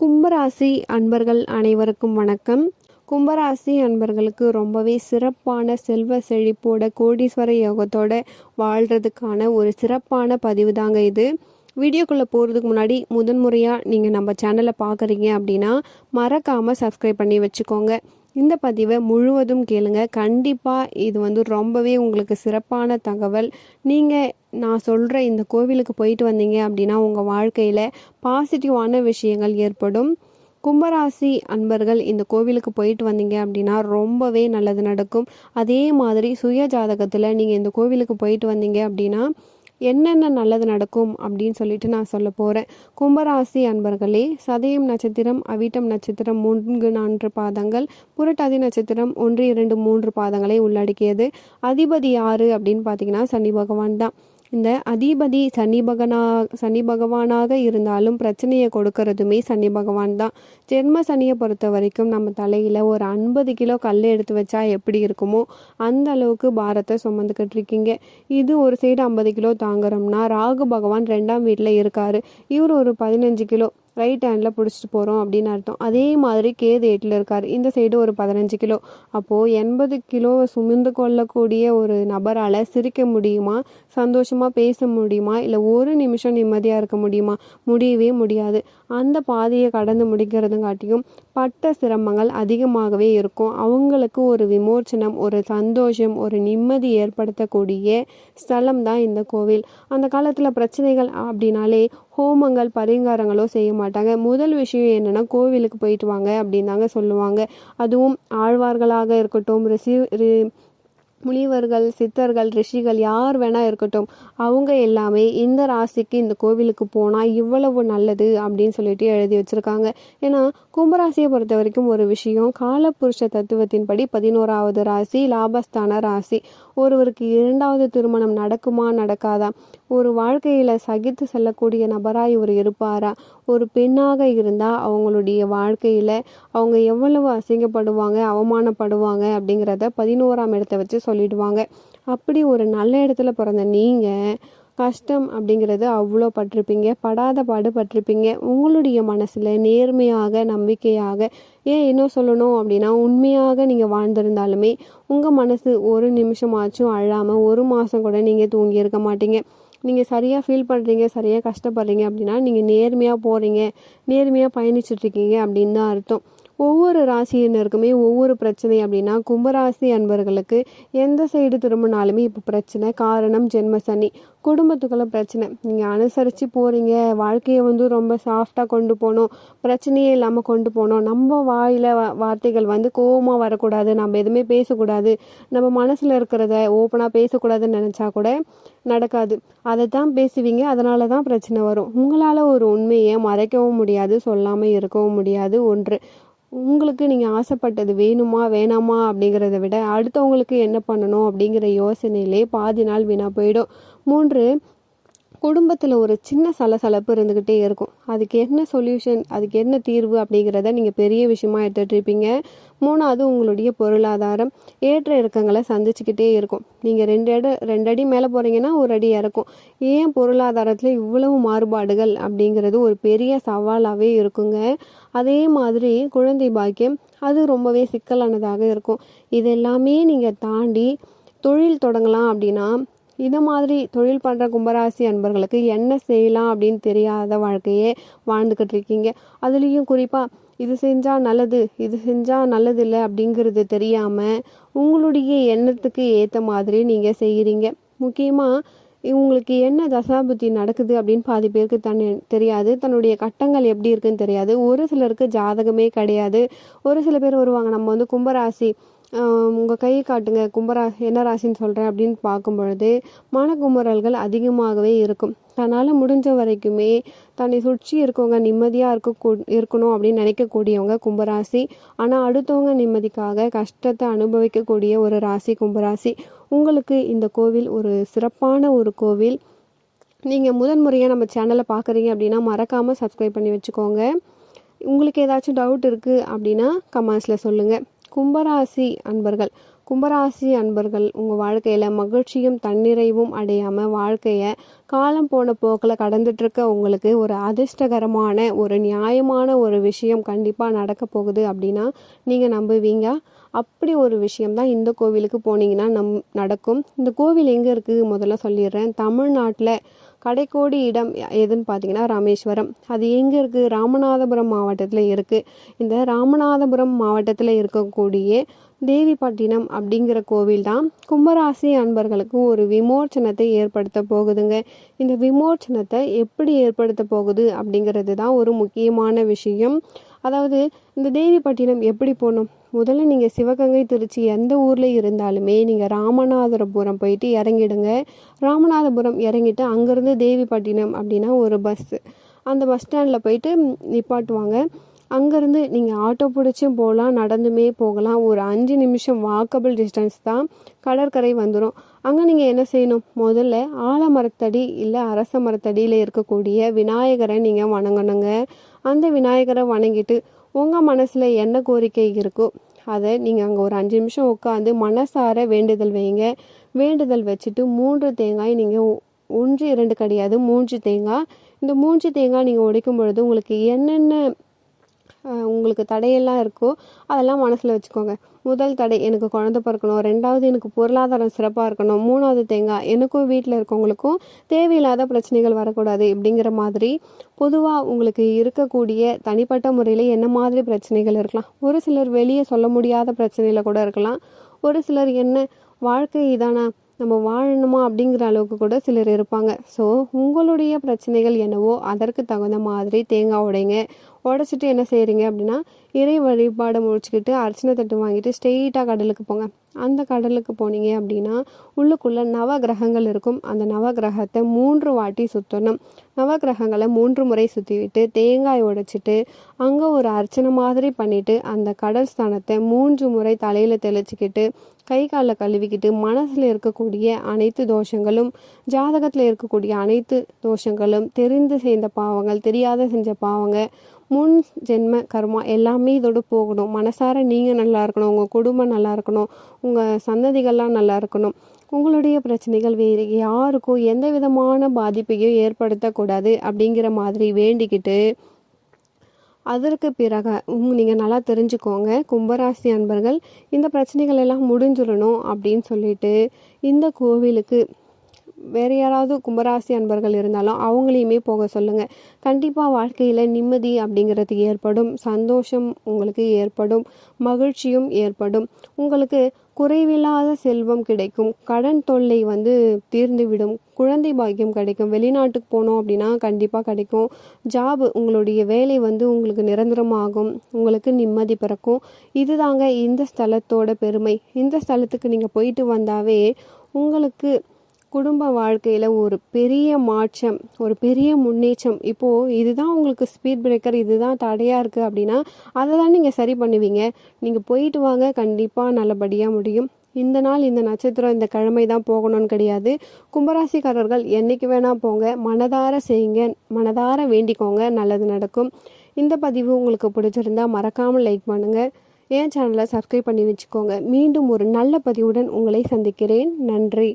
கும்பராசி அன்பர்கள் அனைவருக்கும் வணக்கம். கும்பராசி அன்பர்களுக்கு ரொம்பவே சிறப்பான செல்வ செழிப்போட கோடீஸ்வர யோகத்தோட வாழ்கிறதுக்கான ஒரு சிறப்பான பதிவு தாங்க இது. வீடியோக்குள்ளே போகிறதுக்கு முன்னாடி முதன்முறையாக நீங்கள் நம்ம சேனலை பார்க்குறீங்க அப்படின்னா மறக்காமல் சப்ஸ்கிரைப் பண்ணி வச்சுக்கோங்க. இந்த பதிவை முழுவதும் கேளுங்க. கண்டிப்பாக இது வந்து ரொம்பவே உங்களுக்கு சிறப்பான தகவல். நீங்கள் நான் சொல்கிற இந்த கோவிலுக்கு போயிட்டு வந்தீங்க அப்படின்னா உங்கள் வாழ்க்கையில் பாசிட்டிவான விஷயங்கள் ஏற்படும். கும்பராசி அன்பர்கள் இந்த கோவிலுக்கு போயிட்டு வந்தீங்க அப்படின்னா ரொம்பவே நல்லது நடக்கும். அதே மாதிரி சுய ஜாதகத்தில் நீங்கள் இந்த கோவிலுக்கு போயிட்டு வந்தீங்க அப்படின்னா என்னென்ன நல்லது நடக்கும் அப்படின்னு சொல்லிட்டு நான் சொல்ல போகிறேன் கும்பராசி அன்பர்களே சதயம் நட்சத்திரம் அவிட்டம் நட்சத்திரம் மூன்று நான்கு பாதங்கள் புரட்டாதி நட்சத்திரம் ஒன்று இரண்டு மூன்று பாதங்களை உள்ளடக்கியது. அதிபதி யாரு அப்படின்னு பார்த்தீங்கன்னா சனி பகவான் தான். இந்த அதிபதி சனி பகனா சனி பகவானாக இருந்தாலும் பிரச்சனையை கொடுக்கறதுமே சனி பகவான் தான். ஜென்ம சனியை பொறுத்த வரைக்கும் நம்ம தலையில் ஒரு ஐம்பது கிலோ கல் எடுத்து வச்சா எப்படி இருக்குமோ அந்த அளவுக்கு பாரத்தை சுமந்துக்கிட்டு இருக்கீங்க. இது ஒரு சைடு ஐம்பது கிலோ தாங்குறோம்னா ராகு பகவான் ரெண்டாம் வீட்டில் இருக்காரு. இவர் ஒரு பதினஞ்சு கிலோ. ரைட் ஹேண்டில் பிடிச்சிட்டு போகிறோம் அப்படின்னு அர்த்தம். அதே மாதிரி கேது எட்டில் இருக்கார். இந்த சைடு ஒரு பதினஞ்சு கிலோ. அப்போது எண்பது கிலோ சுமந்து கொள்ளக்கூடிய ஒரு நபரால் சிரிக்க முடியுமா? சந்தோஷமாக பேச முடியுமா? இல்லை ஒரு நிமிஷம் நிம்மதியாக இருக்க முடியுமா? முடியவே முடியாது. அந்த பாதையை கடந்து முடிக்கிறதுங்காட்டியும் பட்ட சிரமங்கள் அதிகமாகவே இருக்கும். அவங்களுக்கு ஒரு விமோச்சனம் ஒரு சந்தோஷம் ஒரு நிம்மதி ஏற்படுத்தக்கூடிய ஸ்தலம் தான் இந்த கோவில். அந்த காலத்தில் பிரச்சனைகள் அப்படின்னாலே ஹோமங்கள் பரிகாரங்களோ செய்ய மாட்டாங்க. முதல் விஷயம் என்னென்னா கோவிலுக்கு போயிட்டு வாங்க அப்படின்னு தாங்க சொல்லுவாங்க. அதுவும் ஆழ்வார்களாக இருக்கட்டும் ரிசி முனிவர்கள் சித்தர்கள் ரிஷிகள் யார் வேணா இருக்கட்டும் அவங்க எல்லாமே இந்த ராசிக்கு இந்த கோவிலுக்கு போனால் இவ்வளவு நல்லது அப்படின்னு சொல்லிட்டு எழுதி வச்சிருக்காங்க. ஏன்னா கும்பராசியை பொறுத்த வரைக்கும் ஒரு விஷயம் காலப்புருஷ தத்துவத்தின்படி பதினோராவது ராசி லாபஸ்தான ராசி. ஒருவருக்கு இரண்டாவது திருமணம் நடக்குமா நடக்காதா? ஒரு வாழ்க்கையில் சகித்து செல்லக்கூடிய நபராக இவர் இருப்பாரா? ஒரு பெண்ணாக இருந்தால் அவங்களுடைய வாழ்க்கையில் அவங்க எவ்வளவு அசிங்கப்படுவாங்க அவமானப்படுவாங்க அப்படிங்கிறத பதினோராம் இடத்தை வச்சு சொல்லிடுவாங்க. அப்படி ஒரு நல்ல இடத்துல பிறந்த நீங்கள் கஷ்டம் அப்படிங்கிறது அவ்வளோ பட்டிருப்பீங்க. படாத பாடு பட்டிருப்பீங்க. உங்களுடைய மனசில் நேர்மையாக நம்பிக்கையாக ஏன் என்ன சொல்லணும் அப்படின்னா உண்மையாக நீங்கள் வாழ்ந்திருந்தாலுமே உங்கள் மனசு ஒரு நிமிஷமாச்சும் அழாமல் ஒரு மாதம் கூட நீங்கள் தூங்கி இருக்க மாட்டீங்க. நீங்கள் சரியாக ஃபீல் பண்ணுறீங்க சரியாக கஷ்டப்படுறீங்க அப்படின்னா நீங்கள் நேர்மையாக போகிறீங்க நேர்மையாக பயணிச்சுட்ருக்கீங்க அப்படின்னு தான் அர்த்தம். ஒவ்வொரு ராசியினருக்குமே ஒவ்வொரு பிரச்சனை அப்படின்னா கும்பராசி அன்பர்களுக்கு எந்த சைடு திரும்பினாலுமே இப்போ பிரச்சனை. காரணம் ஜென்ம சனி. குடும்பத்துக்குள்ள பிரச்சனை. நீங்கள் அனுசரித்து போகிறீங்க வாழ்க்கையை வந்து ரொம்ப சாஃப்டாக கொண்டு போகணும். பிரச்சனையே இல்லாமல் கொண்டு போகணும். நம்ம வாயில் வார்த்தைகள் வந்து கோபமாக வரக்கூடாது. நம்ம எதுவுமே பேசக்கூடாது. நம்ம மனசில் இருக்கிறத ஓப்பனாக பேசக்கூடாதுன்னு நினச்சா கூட நடக்காது. அதை தான் பேசுவீங்க. அதனால தான் பிரச்சனை வரும். உங்களால் ஒரு உண்மையை மறைக்கவும் முடியாது. சொல்லாமல் இருக்கவும் முடியாது. ஒன்று. உங்களுக்கு நீங்கள் ஆசைப்பட்டது வேணுமா வேணாமா அப்படிங்கிறத விட அடுத்தவங்களுக்கு என்ன பண்ணணும் அப்படிங்கிற யோசனையிலே பாதி நாள் வீணாக போயிடும். மூன்று குடும்பத்தில் ஒரு சின்ன சலசலப்பு இருந்துக்கிட்டே இருக்கும். அதுக்கு என்ன சொல்யூஷன் அதுக்கு என்ன தீர்வு அப்படிங்கிறத நீங்கள் பெரிய விஷயமா எடுத்துகிட்டு இருப்பீங்க. மூணாவது உங்களுடைய பொருளாதாரம். ஏற்ற இறக்கங்களை சந்திச்சுக்கிட்டே இருக்கும். நீங்கள் ரெண்டு இட ரெண்டு அடி மேலே போகிறீங்கன்னா ஒரு அடி இறக்கும். ஏன் பொருளாதாரத்தில் இவ்வளவு மாறுபாடுகள் அப்படிங்கிறது ஒரு பெரிய சவாலாகவே இருக்குங்க. அதே மாதிரி குழந்தை பாக்கியம் அது ரொம்பவே சிக்கலானதாக இருக்கும். இதெல்லாமே நீங்கள் தாண்டி தொழில் தொடங்கலாம் அப்படின்னா இதை மாதிரி தொழில் பண்ணுற கும்பராசி அன்பர்களுக்கு என்ன செய்யலாம் அப்படின்னு தெரியாத வாழ்க்கையே வாழ்ந்துக்கிட்டு இருக்கீங்க. அதுலேயும் குறிப்பாக இது செஞ்சால் நல்லது இது செஞ்சால் நல்லது இல்லை அப்படிங்கிறது தெரியாமல் உங்களுடைய எண்ணத்துக்கு ஏற்ற மாதிரி நீங்கள் செய்கிறீங்க முக்கியமாக இவங்களுக்கு என்ன தசாபுத்தி நடக்குது அப்படின்னு பாதி பேருக்கு தன் தெரியாது. தன்னுடைய கட்டங்கள் எப்படி இருக்குன்னு தெரியாது. ஒரு சிலருக்கு ஜாதகமே கிடையாது. ஒரு சில பேர் வருவாங்க நம்ம வந்து கும்பராசி உங்கள் கையை காட்டுங்க கும்பரா என்ன ராசின்னு சொல்கிறேன் அப்படின்னு பார்க்கும் பொழுது மனக்குமுறல்கள் அதிகமாகவே இருக்கும். தன்னால் முடிஞ்ச வரைக்குமே தன்னை சுற்றி இருக்கவங்க நிம்மதியாக இருக்க இருக்கணும் அப்படின்னு நினைக்கக்கூடியவங்க கும்பராசி. ஆனால் அடுத்தவங்க நிம்மதிக்காக கஷ்டத்தை அனுபவிக்கக்கூடிய ஒரு ராசி கும்பராசி. உங்களுக்கு இந்த கோவில் ஒரு சிறப்பான ஒரு கோவில். நீங்கள் முதன் முறையாக நம்ம சேனலை பார்க்குறீங்க அப்படின்னா மறக்காமல் சப்ஸ்கிரைப் பண்ணி வச்சுக்கோங்க. உங்களுக்கு ஏதாச்சும் டவுட் இருக்குது அப்படின்னா கமெண்ட்ஸில் சொல்லுங்கள் கும்பராசி அன்பர்கள். கும்பராசி அன்பர்கள் உங்கள் வாழ்க்கையில் மகிழ்ச்சியும் தன்னிறைவும் அடையாமல் வாழ்க்கையை காலம் போன போக்கில் கடந்துட்டுருக்க உங்களுக்கு ஒரு அதிர்ஷ்டகரமான ஒரு நியாயமான ஒரு விஷயம் கண்டிப்பாக நடக்க போகுது அப்படின்னா நீங்கள் நம்புவீங்க. அப்படி ஒரு விஷயம்தான் இந்த கோவிலுக்கு போனீங்கன்னா நம் நடக்கும். இந்த கோவில் எங்கே இருக்குது முதல்ல சொல்லிடுறேன். தமிழ்நாட்டில் கடைக்கோடி இடம் எதுன்னு பார்த்தீங்கன்னா ராமேஸ்வரம். அது எங்கே இருக்குது ராமநாதபுரம் மாவட்டத்தில் இருக்குது இந்த ராமநாதபுரம் மாவட்டத்தில் இருக்கக்கூடிய தேவிப்பட்டினம் அப்படிங்கிற கோவில் தான் கும்பராசி அன்பர்களுக்கு ஒரு விமோச்சனத்தை ஏற்படுத்த போகுதுங்க. இந்த விமோச்சனத்தை எப்படி ஏற்படுத்த போகுது அப்படிங்கிறது தான் ஒரு முக்கியமான விஷயம். அதாவது இந்த தேவிப்பட்டினம் எப்படி போகணும்? முதல்ல நீங்கள் சிவகங்கை திருச்சி எந்த ஊரில் இருந்தாலுமே நீங்கள் ராமநாதபுரம் போயிட்டு இறங்கிடுங்க. ராமநாதபுரம் இறங்கிட்டு அங்கேருந்து தேவிப்பட்டினம் அப்படின்னா ஒரு பஸ்ஸு அந்த பஸ் ஸ்டாண்டில் போயிட்டு நிப்பாட்டுவாங்க. அங்கேருந்து நீங்கள் ஆட்டோ பிடிச்சும் போகலாம் நடந்துமே போகலாம். ஒரு அஞ்சு நிமிஷம் வாக்கபிள் டிஸ்டன்ஸ் தான் கடற்கரை வந்துடும் அங்கே நீங்கள் என்ன செய்யணும்? முதல்ல ஆலமரத்தடி இல்லை அரச மரத்தடியில் இருக்கக்கூடிய விநாயகரை நீங்கள் வணங்கணுங்க. அந்த விநாயகரை வணங்கிட்டு உங்கள் மனசில் என்ன கோரிக்கை இருக்கோ அதை நீங்கள் அங்கே ஒரு அஞ்சு நிமிஷம் உட்காந்து மனசார வேண்டுதல் வைங்க. வேண்டுதல் வச்சுட்டு மூன்று தேங்காய் நீங்கள் ஒன்று இரண்டு கிடையாது மூன்று தேங்காய். இந்த மூன்று தேங்காய் நீங்கள் உடைக்கும் பொழுது உங்களுக்கு என்னென்ன உங்களுக்கு தடையெல்லாம் இருக்கோ அதெல்லாம் மனசில் வச்சுக்கோங்க. முதல் தடை எனக்கு குழந்த பிறக்கணும். ரெண்டாவது எனக்கு பொருளாதாரம் சிறப்பாக இருக்கணும். மூணாவது தேங்காய். எனக்கும் வீட்டில் இருக்கவங்களுக்கும் தேவையில்லாத பிரச்சனைகள் வரக்கூடாது இப்படிங்கிற மாதிரி பொதுவாக உங்களுக்கு இருக்கக்கூடிய தனிப்பட்ட முறையில் என்ன மாதிரி பிரச்சனைகள் இருக்கலாம். ஒரு சிலர் வெளியே சொல்ல முடியாத பிரச்சனையில் கூட இருக்கலாம். ஒரு சிலர் என்ன வாழ்க்கை இதானா? நம்ம வாழணுமா அப்படிங்கிற அளவுக்கு கூட சிலர் இருப்பாங்க. ஸோ உங்களுடைய பிரச்சனைகள் என்னவோ அதற்கு தகுந்த மாதிரி தேங்காய் உடைங்க. உடச்சிட்டு என்ன செய்கிறீங்க அப்படின்னா இறை வழிபாடை முடிச்சுக்கிட்டு அர்ச்சனை தட்டு வாங்கிட்டு ஸ்ட்ரெயிட்டாக கடலுக்கு போங்க. அந்த கடலுக்கு போனீங்க அப்படின்னா உள்ளுக்குள்ளே நவ கிரகங்கள் இருக்கும். அந்த நவ கிரகத்தை மூன்று வாட்டி சுற்றணும் நவ கிரகங்களை மூன்று முறை சுற்றி விட்டு தேங்காய் உடைச்சிட்டு அங்கே ஒரு அர்ச்சனை மாதிரி பண்ணிவிட்டு அந்த கடல் ஸ்தானத்தை மூன்று முறை தலையில் தெளிச்சிக்கிட்டு கை காலில் கழுவிக்கிட்டு மனசில் இருக்கக்கூடிய அனைத்து தோஷங்களும் ஜாதகத்தில் இருக்கக்கூடிய அனைத்து தோஷங்களும் தெரிந்து செய்த பாவங்கள் தெரியாத செஞ்ச பாவங்கள் முன் ஜென்ம கர்மா எல்லாமே இதோடு போகணும். மனசார நீங்கள் நல்லா இருக்கணும். உங்கள் குடும்பம் நல்லா இருக்கணும். உங்கள் சந்ததிகள்லாம் நல்லா இருக்கணும். உங்களுடைய பிரச்சனைகள் வேறு. யாருக்கும் எந்த விதமான பாதிப்பையும் ஏற்படுத்தக்கூடாது அப்படிங்கிற மாதிரி வேண்டிக்கிட்டு அதற்கு பிறகு நீங்கள் நல்லா தெரிஞ்சுக்கோங்க. கும்பராசி அன்பர்கள் இந்த பிரச்சனைகள் எல்லாம் முடிஞ்சிடணும் அப்படின்னு சொல்லிட்டு இந்த கோவிலுக்கு வேறு யாராவது கும்பராசி அன்பர்கள் இருந்தாலும் அவங்களையுமே போக சொல்லுங்கள் கண்டிப்பாக வாழ்க்கையில் நிம்மதி அப்படிங்கிறது ஏற்படும். சந்தோஷம் உங்களுக்கு ஏற்படும். மகிழ்ச்சியும் ஏற்படும். உங்களுக்கு குறைவில்லாத செல்வம் கிடைக்கும். கடன் தொல்லை வந்து தீர்ந்துவிடும். குழந்தை பாக்கியம் கிடைக்கும். வெளிநாட்டுக்கு போனோம் அப்படின்னா கண்டிப்பாக கிடைக்கும். ஜாப் உங்களுடைய வேலை வந்து உங்களுக்கு நிரந்தரமாகும். உங்களுக்கு நிம்மதி பிறக்கும். இதுதாங்க இந்த ஸ்தலத்தோட பெருமை. இந்த ஸ்தலத்துக்கு நீங்கள் போயிட்டு வந்தாவே உங்களுக்கு குடும்ப வாழ்க்கையில் ஒரு பெரிய மாற்றம் ஒரு பெரிய முன்னேற்றம். இப்போது இதுதான் உங்களுக்கு ஸ்பீட் பிரேக்கர் இதுதான் தடையாக இருக்குது அப்படின்னா அதை தான் நீங்கள் சரி பண்ணுவீங்க. நீங்கள் போயிட்டு வாங்க கண்டிப்பாக நல்லபடியாக முடியும். இந்த நாள் இந்த நட்சத்திரம் இந்த கிழமை தான் போகணும்னு கிடையாது. கும்பராசிக்காரர்கள் என்றைக்கு வேணால் போங்க. மனதார செய்யுங்க. மனதார வேண்டிக்கோங்க. நல்லது நடக்கும். இந்த பதிவு உங்களுக்கு பிடிச்சிருந்தா மறக்காமல் லைக் பண்ணுங்கள் என் சேனலை சப்ஸ்கிரைப் பண்ணி வச்சுக்கோங்க. மீண்டும் ஒரு நல்ல பதிவுடன் உங்களை சந்திக்கிறேன். நன்றி.